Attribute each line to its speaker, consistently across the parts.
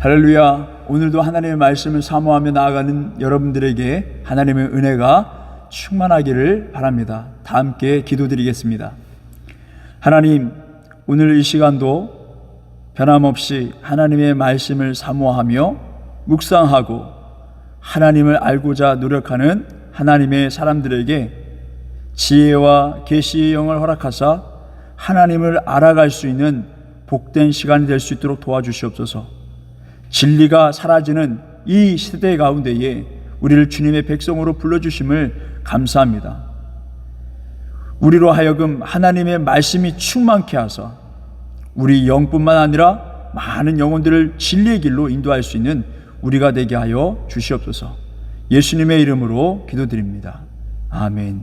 Speaker 1: 할렐루야. 오늘도 하나님의 말씀을 사모하며 나아가는 여러분들에게 하나님의 은혜가 충만하기를 바랍니다. 다 함께 기도드리겠습니다. 하나님, 오늘 이 시간도 변함없이 하나님의 말씀을 사모하며 묵상하고 하나님을 알고자 노력하는 하나님의 사람들에게 지혜와 계시의 영을 허락하사 하나님을 알아갈 수 있는 복된 시간이 될 수 있도록 도와주시옵소서. 진리가 사라지는 이 시대 가운데에 우리를 주님의 백성으로 불러주심을 감사합니다. 우리로 하여금 하나님의 말씀이 충만케 하사 우리 영뿐만 아니라 많은 영혼들을 진리의 길로 인도할 수 있는 우리가 되게 하여 주시옵소서. 예수님의 이름으로 기도드립니다. 아멘.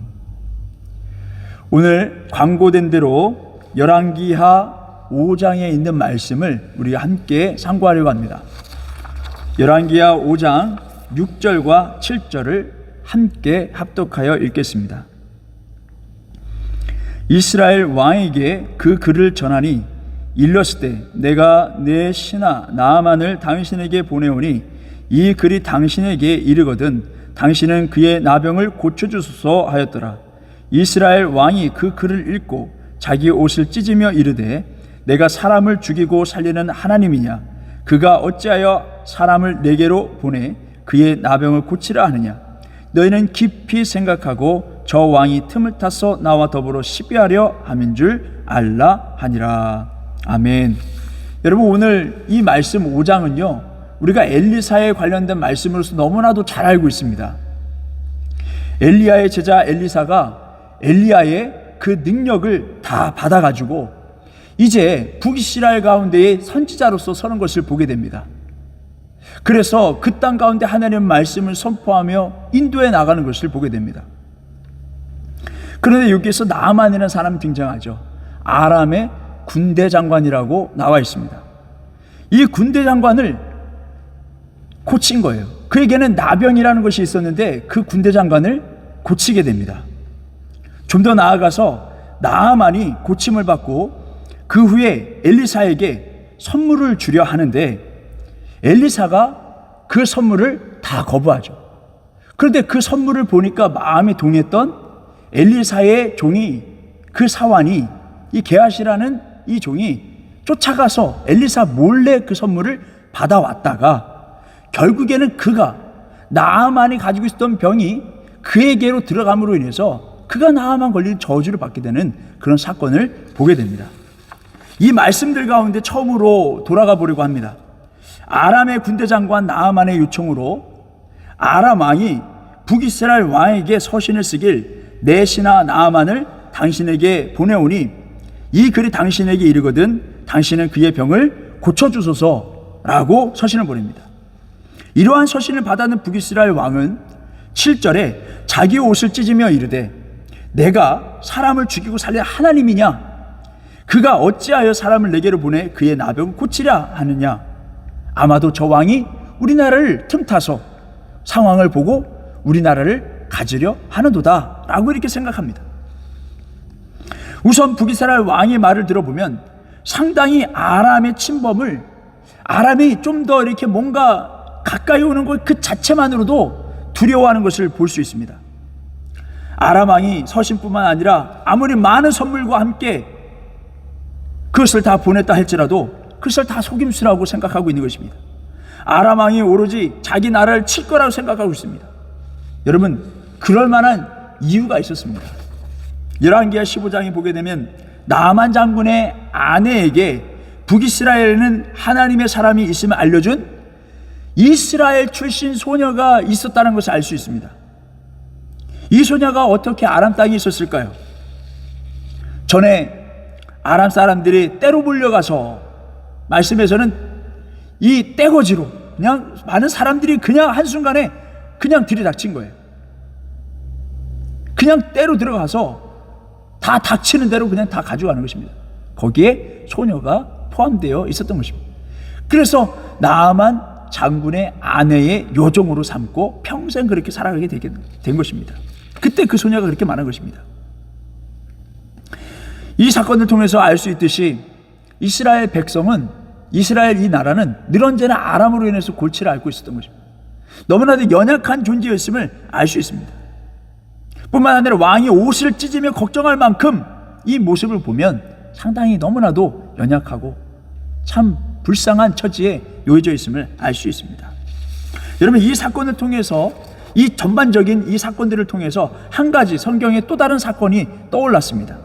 Speaker 1: 오늘 광고된 대로 열왕기하 5장에 있는 말씀을 우리가 함께 상고하려고 합니다. 열왕기하 5장 6절과 7절을 함께 합독하여 읽겠습니다. 이스라엘 왕에게 그 글을 전하니 일렀을 때 내가 내 신하 나아만을 당신에게 보내오니 이 글이 당신에게 이르거든 당신은 그의 나병을 고쳐주소서 하였더라. 이스라엘 왕이 그 글을 읽고 자기 옷을 찢으며 이르되 내가 사람을 죽이고 살리는 하나님이냐 그가 어찌하여 사람을 내게로 보내 그의 나병을 고치라 하느냐? 너희는 깊이 생각하고 저 왕이 틈을 타서 나와 더불어 시비하려 함인 줄 알라 하니라. 아멘. 여러분 오늘 이 말씀 5장은요 우리가 엘리사에 관련된 말씀으로서 너무나도 잘 알고 있습니다. 엘리야의 제자 엘리사가 엘리야의 그 능력을 다 받아가지고 이제 북이스라엘 가운데에 선지자로서 서는 것을 보게 됩니다. 그래서 그 땅 가운데 하나님의 말씀을 선포하며 인도해 나가는 것을 보게 됩니다. 그런데 여기에서 나만이라는 사람이 등장하죠. 아람의 군대 장관이라고 나와 있습니다. 이 군대 장관을 고친 거예요. 그에게는 나병이라는 것이 있었는데 그 군대 장관을 고치게 됩니다. 좀 더 나아가서 나아만이 고침을 받고 그 후에 엘리사에게 선물을 주려 하는데 엘리사가 그 선물을 다 거부하죠. 그런데 그 선물을 보니까 마음이 동했던 엘리사의 종이 그 사환이 이 게하시라는 이 종이 쫓아가서 엘리사 몰래 그 선물을 받아왔다가 결국에는 그가 나아만이 가지고 있었던 병이 그에게로 들어감으로 인해서 그가 나아만 걸린 저주를 받게 되는 그런 사건을 보게 됩니다. 이 말씀들 가운데 처음으로 돌아가 보려고 합니다. 아람의 군대 장관 나아만의 요청으로 아람 왕이 북이스라엘 왕에게 서신을 쓰길 내 신하 나아만을 당신에게 보내오니 이 글이 당신에게 이르거든 당신은 그의 병을 고쳐주소서라고 서신을 보냅니다. 이러한 서신을 받아는 북이스라엘 왕은 7절에 자기 옷을 찢으며 이르되 내가 사람을 죽이고 살릴 하나님이냐 그가 어찌하여 사람을 내게로 보내 그의 나병을 고치랴 하느냐? 아마도 저 왕이 우리나라를 틈타서 상황을 보고 우리나라를 가지려 하는도다 라고 이렇게 생각합니다. 우선 북이스라엘 왕의 말을 들어보면 상당히 아람의 침범을 아람이 좀 더 이렇게 뭔가 가까이 오는 것 그 자체만으로도 두려워하는 것을 볼 수 있습니다. 아람 왕이 서신뿐만 아니라 아무리 많은 선물과 함께 그것을 다 보냈다 할지라도 그것을 다 속임수라고 생각하고 있는 것입니다. 아람 왕이 오로지 자기 나라를 칠 거라고 생각하고 있습니다. 여러분 그럴 만한 이유가 있었습니다. 열왕기하 15장에 보게 되면 나만 장군의 아내에게 북이스라엘에는 하나님의 사람이 있음을 알려준 이스라엘 출신 소녀가 있었다는 것을 알 수 있습니다. 이 소녀가 어떻게 아람 땅에 있었을까요? 전에 아람 사람들이 때로 불려가서 말씀에서는 이 떼거지로 그냥 많은 사람들이 그냥 한순간에 그냥 들이닥친 거예요. 그냥 때로 들어가서 다 닥치는 대로 그냥 다 가져가는 것입니다. 거기에 소녀가 포함되어 있었던 것입니다. 그래서 나만 장군의 아내의 요정으로 삼고 평생 그렇게 살아가게 되게 된 것입니다. 그때 그 소녀가 그렇게 말한 것입니다. 이 사건을 통해서 알 수 있듯이 이스라엘 백성은 이스라엘 이 나라는 늘 언제나 아람으로 인해서 골치를 앓고 있었던 것입니다. 너무나도 연약한 존재였음을 알 수 있습니다. 뿐만 아니라 왕이 옷을 찢으며 걱정할 만큼 이 모습을 보면 상당히 너무나도 연약하고 참 불쌍한 처지에 놓여져 있음을 알 수 있습니다. 여러분 이 사건을 통해서 이 전반적인 이 사건들을 통해서 한 가지 성경의 또 다른 사건이 떠올랐습니다.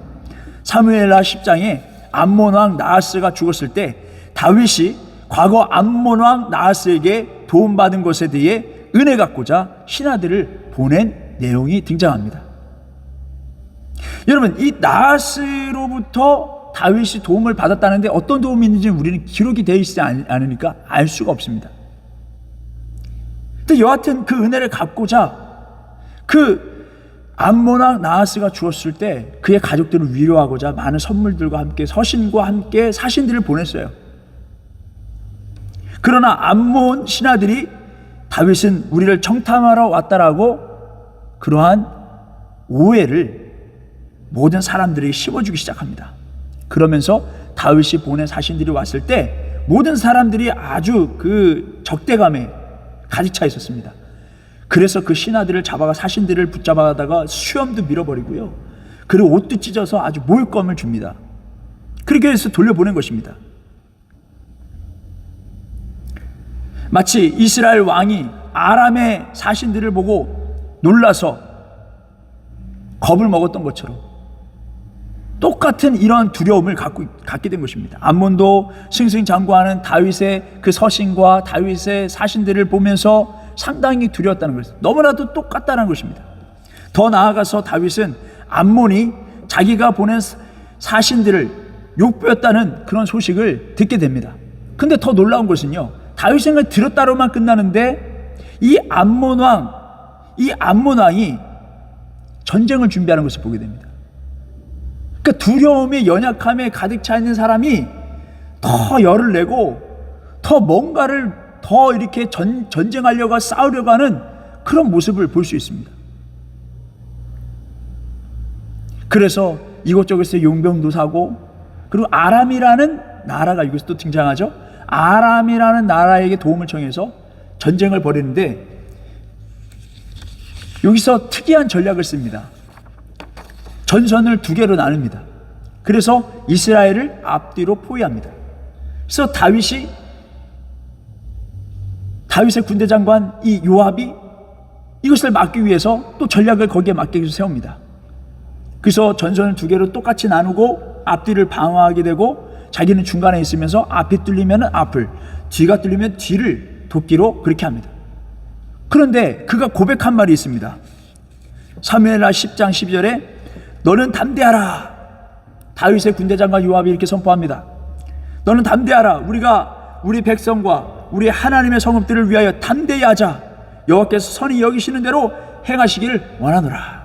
Speaker 1: 사무엘라 10장에 암몬 왕 나하스가 죽었을 때 다윗이 과거 암몬 왕 나하스에게 도움받은 것에 대해 은혜 갖고자 신하들을 보낸 내용이 등장합니다. 여러분 이 나하스로부터 다윗이 도움을 받았다는데 어떤 도움이 있는지 우리는 기록이 되어 있지 않- 않으니까 알 수가 없습니다. 근데 여하튼 그 은혜를 갚고자 그 암모나 나하스가 죽었을 때 그의 가족들을 위로하고자 많은 선물들과 함께 서신과 함께 사신들을 보냈어요. 그러나 암몬 신하들이 다윗은 우리를 청탐하러 왔다라고 그러한 오해를 모든 사람들이 심어주기 시작합니다. 그러면서 다윗이 보낸 사신들이 왔을 때 모든 사람들이 아주 그 적대감에 가득 차 있었습니다. 그래서 그 신하들을 잡아가 사신들을 붙잡아다가 수염도 밀어버리고요. 그리고 옷도 찢어서 아주 모욕감을 줍니다. 그렇게 해서 돌려보낸 것입니다. 마치 이스라엘 왕이 아람의 사신들을 보고 놀라서 겁을 먹었던 것처럼 똑같은 이러한 두려움을 갖고 갖게 된 것입니다. 암몬도 승승장구하는 다윗의 그 서신과 다윗의 사신들을 보면서 상당히 두려웠다는 것입니다. 너무나도 똑같다는 것입니다. 더 나아가서 다윗은 암몬이 자기가 보낸 사신들을 욕보였다는 그런 소식을 듣게 됩니다. 근데 더 놀라운 것은요. 다윗은 들었다로만 끝나는데 이 암몬 왕, 이 암몬 왕이 전쟁을 준비하는 것을 보게 됩니다. 그러니까 두려움에 연약함에 가득 차 있는 사람이 더 열을 내고 더 뭔가를 더 이렇게 전, 전쟁하려고 싸우려고 하는 그런 모습을 볼 수 있습니다. 그래서 이곳저곳에서 용병도 사고 그리고 아람이라는 나라가 이곳에 또 등장하죠. 아람이라는 나라에게 도움을 청해서 전쟁을 벌이는데 여기서 특이한 전략을 씁니다. 전선을 두 개로 나눕니다. 그래서 이스라엘을 앞뒤로 포위합니다. 그래서 다윗이 다윗의 군대 장관 이 요압이 이것을 막기 위해서 또 전략을 거기에 맞게 세웁니다. 그래서 전선을 두 개로 똑같이 나누고 앞뒤를 방어하게 되고 자기는 중간에 있으면서 앞이 뚫리면 앞을 뒤가 뚫리면 뒤를 도끼로 그렇게 합니다. 그런데 그가 고백한 말이 있습니다. 사무엘하 10장 12절에 너는 담대하라. 다윗의 군대 장관 요압이 이렇게 선포합니다. 너는 담대하라. 우리가 우리 백성과 우리 하나님의 성읍들을 위하여 담대히 하자. 여호와께서 선히 여기시는 대로 행하시기를 원하노라.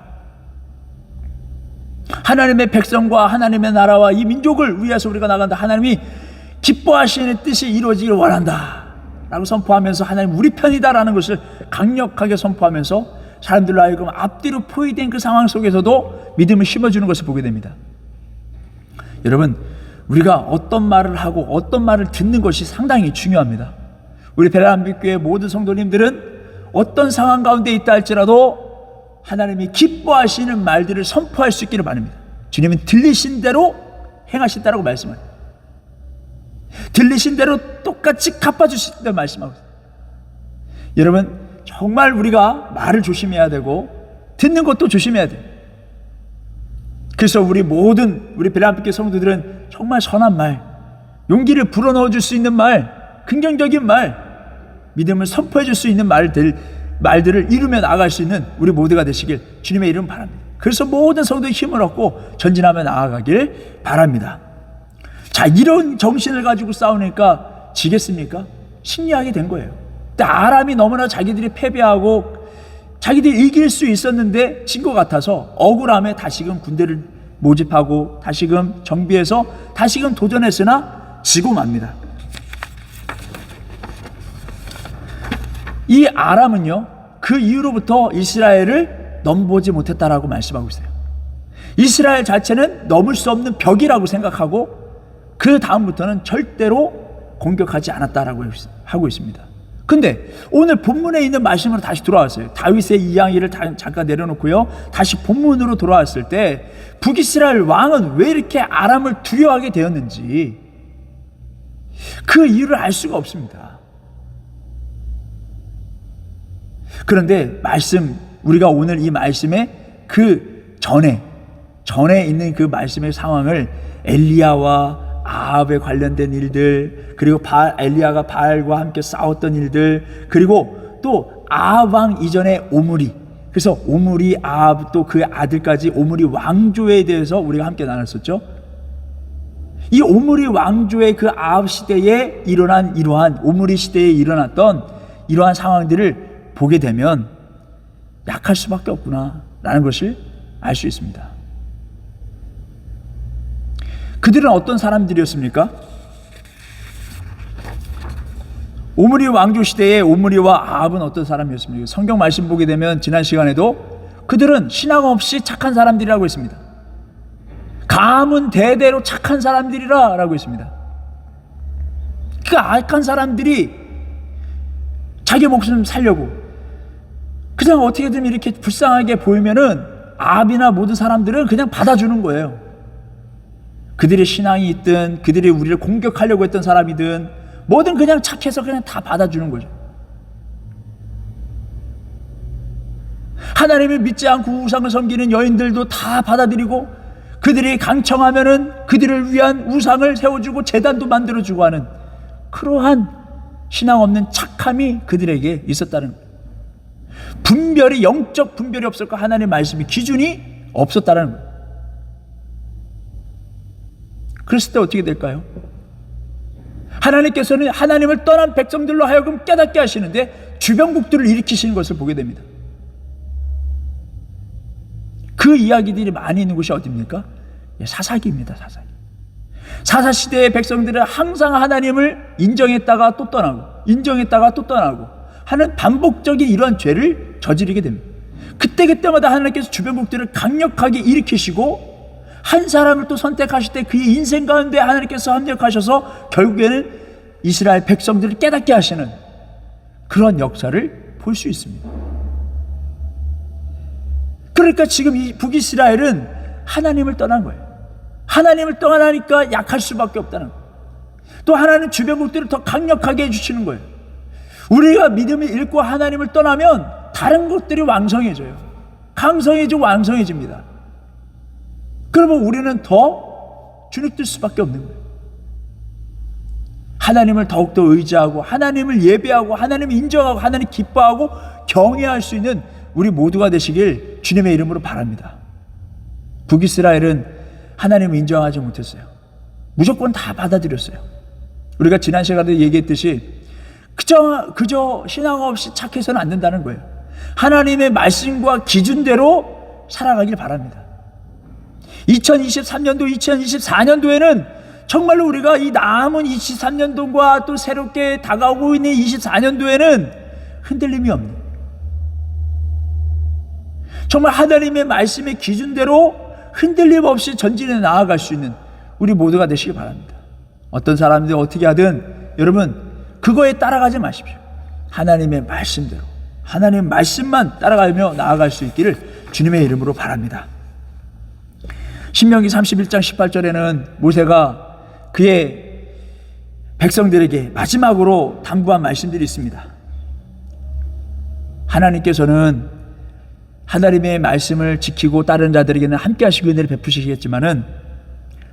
Speaker 1: 하나님의 백성과 하나님의 나라와 이 민족을 위해서 우리가 나간다. 하나님이 기뻐하시는 뜻이 이루어지기를 원한다. 라고 선포하면서 하나님 우리 편이다라는 것을 강력하게 선포하면서 사람들로 하여금 앞뒤로 포위된 그 상황 속에서도 믿음을 심어주는 것을 보게 됩니다. 여러분, 우리가 어떤 말을 하고 어떤 말을 듣는 것이 상당히 중요합니다. 우리 베라람빛교회 모든 성도님들은 어떤 상황 가운데 있다 할지라도 하나님이 기뻐하시는 말들을 선포할 수 있기를 바랍니다. 주님은 들리신 대로 행하신다라고 말씀합니다. 들리신 대로 똑같이 갚아주신다고 말씀하고. 여러분 정말 우리가 말을 조심해야 되고 듣는 것도 조심해야 돼요. 그래서 우리 모든 우리 베란빛교 성도들은 정말 선한 말, 용기를 불어넣어 줄 수 있는 말, 긍정적인 말, 믿음을 선포해 줄 수 있는 말들 말들을 이루며 나아갈 수 있는 우리 모두가 되시길 주님의 이름 바랍니다. 그래서 모든 성도의 힘을 얻고 전진하며 나아가길 바랍니다. 자, 이런 정신을 가지고 싸우니까 지겠습니까? 승리하게 된 거예요. 아람이 너무나 자기들이 패배하고 자기들이 이길 수 있었는데 진 것 같아서 억울함에 다시금 군대를 모집하고 다시금 정비해서 다시금 도전했으나 지고 맙니다. 이 아람은요, 그 이후로부터 이스라엘을 넘보지 못했다라고 말씀하고 있어요. 이스라엘 자체는 넘을 수 없는 벽이라고 생각하고 그 다음부터는 절대로 공격하지 않았다라고 하고 있습니다. 근데 오늘 본문에 있는 말씀으로 다시 돌아왔어요. 다윗의 이야기를 다- 잠깐 내려놓고요. 다시 본문으로 돌아왔을 때 북이스라엘 왕은 왜 이렇게 아람을 두려워하게 되었는지 그 이유를 알 수가 없습니다. 그런데 말씀 우리가 오늘 이 말씀의 그 전에 전에 있는 그 말씀의 상황을 엘리야와 아합에 관련된 일들 그리고 바, 엘리야가 바알과 함께 싸웠던 일들 그리고 또 아합 왕 이전에 오므리 그래서 오므리 아합 또 그 아들까지 오므리 왕조에 대해서 우리가 함께 나눴었죠. 이 오므리 왕조의 그 아합 시대에 일어난 이러한 오므리 시대에 일어났던 이러한 상황들을 보게 되면 약할 수밖에 없구나 라는 것을 알 수 있습니다. 그들은 어떤 사람들이었습니까? 오므리 왕조 시대에 오므리와 아합은 어떤 사람이었습니까? 성경 말씀 보게 되면 지난 시간에도 그들은 신앙 없이 착한 사람들이라고 했습니다. 감은 대대로 착한 사람들이라라고 했습니다. 그 악한 사람들이 자기 목숨 살려고 그냥 어떻게든 이렇게 불쌍하게 보이면은 아합이나 모든 사람들은 그냥 받아주는 거예요. 그들의 신앙이 있든 그들이 우리를 공격하려고 했던 사람이든 뭐든 그냥 착해서 그냥 다 받아주는 거죠. 하나님을 믿지 않고 우상을 섬기는 여인들도 다 받아들이고 그들이 강청하면은 그들을 위한 우상을 세워주고 재단도 만들어주고 하는 그러한 신앙 없는 착함이 그들에게 있었다는 거예요. 분별이 영적 분별이 없었고 하나님의 말씀이 기준이 없었다는 거예요. 그랬을 때 어떻게 될까요? 하나님께서는 하나님을 떠난 백성들로 하여금 깨닫게 하시는데 주변국들을 일으키시는 것을 보게 됩니다. 그 이야기들이 많이 있는 곳이 어디입니까? 예, 사사기입니다. 사사기. 사사 시대의 백성들은 항상 하나님을 인정했다가 또 떠나고 인정했다가 또 떠나고 하는 반복적인 이러한 죄를 저지르게 됩니다. 그때 그때마다 하나님께서 주변 국들을 강력하게 일으키시고 한 사람을 또 선택하실 때 그의 인생 가운데 하나님께서 합력하셔서 결국에는 이스라엘 백성들을 깨닫게 하시는 그런 역사를 볼 수 있습니다. 그러니까 지금 이 북이스라엘은 하나님을 떠난 거예요. 하나님을 떠나니까 약할 수밖에 없다는 거예요. 또 하나님 주변국들을 더 강력하게 해주시는 거예요. 우리가 믿음을 잃고 하나님을 떠나면 다른 것들이 왕성해져요. 강성해지고 왕성해집니다. 그러면 우리는 더 주눅들 수밖에 없는 거예요. 하나님을 더욱더 의지하고 하나님을 예배하고 하나님을 인정하고 하나님 기뻐하고 경외할 수 있는 우리 모두가 되시길 주님의 이름으로 바랍니다. 북이스라엘은 하나님을 인정하지 못했어요. 무조건 다 받아들였어요. 우리가 지난 시간에 얘기했듯이 그저 그저 신앙 없이 착해서는 안 된다는 거예요. 하나님의 말씀과 기준대로 살아가길 바랍니다. 2023년도, 2024년도에는 정말로 우리가 이 남은 23년도과 또 새롭게 다가오고 있는 24년도에는 흔들림이 없는 정말 하나님의 말씀의 기준대로 흔들림 없이 전진해 나아갈 수 있는 우리 모두가 되시기 바랍니다. 어떤 사람들이 어떻게 하든 여러분 그거에 따라가지 마십시오. 하나님의 말씀대로 하나님의 말씀만 따라가며 나아갈 수 있기를 주님의 이름으로 바랍니다. 신명기 31장 18절에는 모세가 그의 백성들에게 마지막으로 당부한 말씀들이 있습니다. 하나님께서는 하나님의 말씀을 지키고 따르는 자들에게는 함께 하시고 은혜를 베푸시겠지만은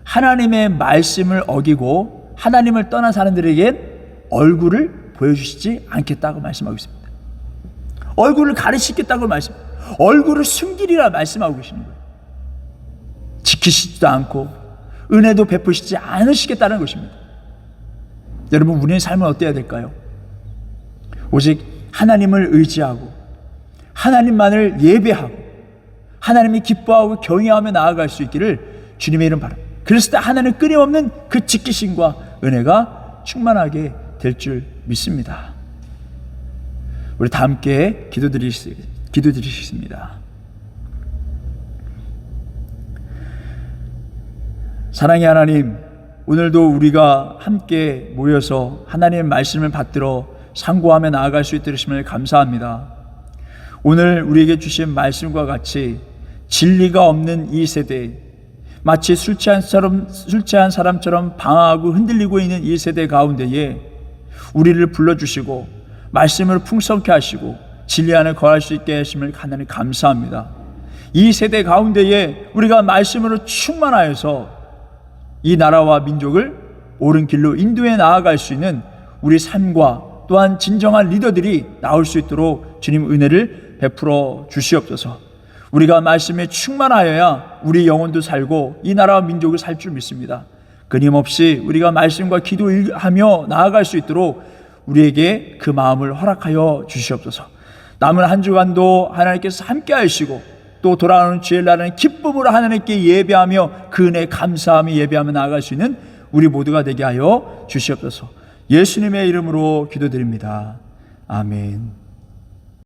Speaker 1: 하나님의 말씀을 어기고 하나님을 떠난 사람들에겐 얼굴을 보여주시지 않겠다고 말씀하고 있습니다. 얼굴을 가리시겠다고 말씀, 얼굴을 숨기리라 말씀하고 계시는 거예요. 지키시지도 않고 은혜도 베푸시지 않으시겠다는 것입니다. 여러분 우리의 삶은 어때야 될까요? 오직 하나님을 의지하고 하나님만을 예배하고 하나님이 기뻐하고 경외하며 나아갈 수 있기를 주님의 이름 바랍니다. 그랬을 때 하나님 끊임없는 그 지키심과 은혜가 충만하게 될 줄 믿습니다. 우리 다 함께 기도드리겠습니다. 사랑의 하나님, 오늘도 우리가 함께 모여서 하나님의 말씀을 받들어 상고하며 나아갈 수 있도록 하심을 감사합니다. 오늘 우리에게 주신 말씀과 같이 진리가 없는 이 세대, 마치 술 취한 사람처럼 방황하고 흔들리고 있는 이 세대 가운데에 우리를 불러주시고 말씀을 풍성케 하시고 진리 안에 거할 수 있게 하심을 하나님 감사합니다. 이 세대 가운데에 우리가 말씀으로 충만하여서 이 나라와 민족을 옳은 길로 인도해 나아갈 수 있는 우리 삶과 또한 진정한 리더들이 나올 수 있도록 주님 은혜를 베풀어 주시옵소서. 우리가 말씀에 충만하여야 우리 영혼도 살고 이 나라와 민족을 살 줄 믿습니다. 끊임없이 우리가 말씀과 기도하며 나아갈 수 있도록 우리에게 그 마음을 허락하여 주시옵소서. 남은 한 주간도 하나님께서 함께 하시고 또 돌아오는 주일 날은 기쁨으로 하나님께 예배하며 그 은혜 감사하며 예배하며 나아갈 수 있는 우리 모두가 되게 하여 주시옵소서. 예수님의 이름으로 기도드립니다. 아멘.